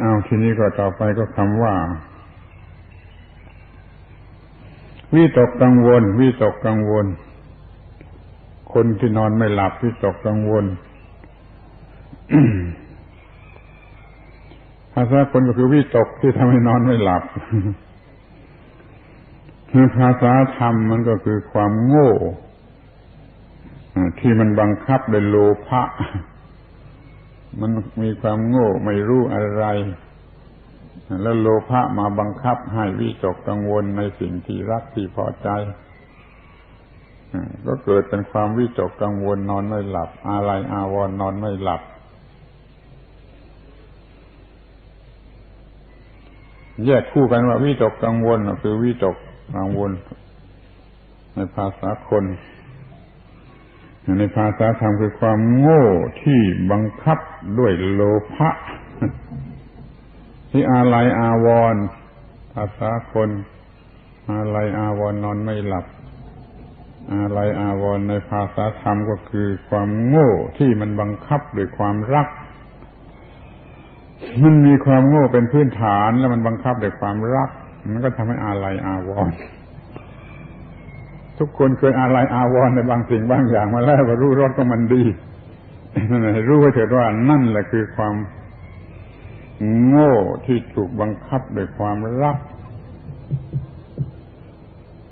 เอาทีนี้ก็ต่อไปก็คำว่า วิตกกังวล วิตกกังวล คนที่นอนไม่หลับวิตกกังวลภาษาคนก็คือวิตกที่ทำให้นอนไม่หลับภาษาธรรมมันก็คือความโง่ ที่มันบังคับโดยโลภะ มันมีความโง่ไม่รู้อะไร แล้วโลภะมาบังคับให้วิตกกังวลในสิ่งที่รักที่พอใจ ก็เกิดเป็นความวิตกกังวลนอนไม่หลับ อะไรอาวรนอนไม่หลับ แยกคู่กันว่าวิตกกังวลคือวิตกกังวลในภาษาคน ในภาษาธรรมคือความโง่ที่บังคับด้วยโลภะที่อาลัยอาวรณ์ภาษาคนอาลัยอาวรณ์นอนไม่หลับ อาลัยอาวรณ์ในภาษาธรรมก็คือความโง่ที่มันบังคับด้วยความรัก มันมีความโง่เป็นพื้นฐานแล้วมันบังคับด้วยความรัก มันก็ทำให้อาลัยอาวรณ์ ทุกคนเคยอาลัยอาวรณ์ในบางสิ่งบางอย่างมาแล้วว่ารู้รสก็มันดี รู้ไว้เถิดว่านั่นแหละคือความโง่ที่ถูกบังคับด้วยความรัก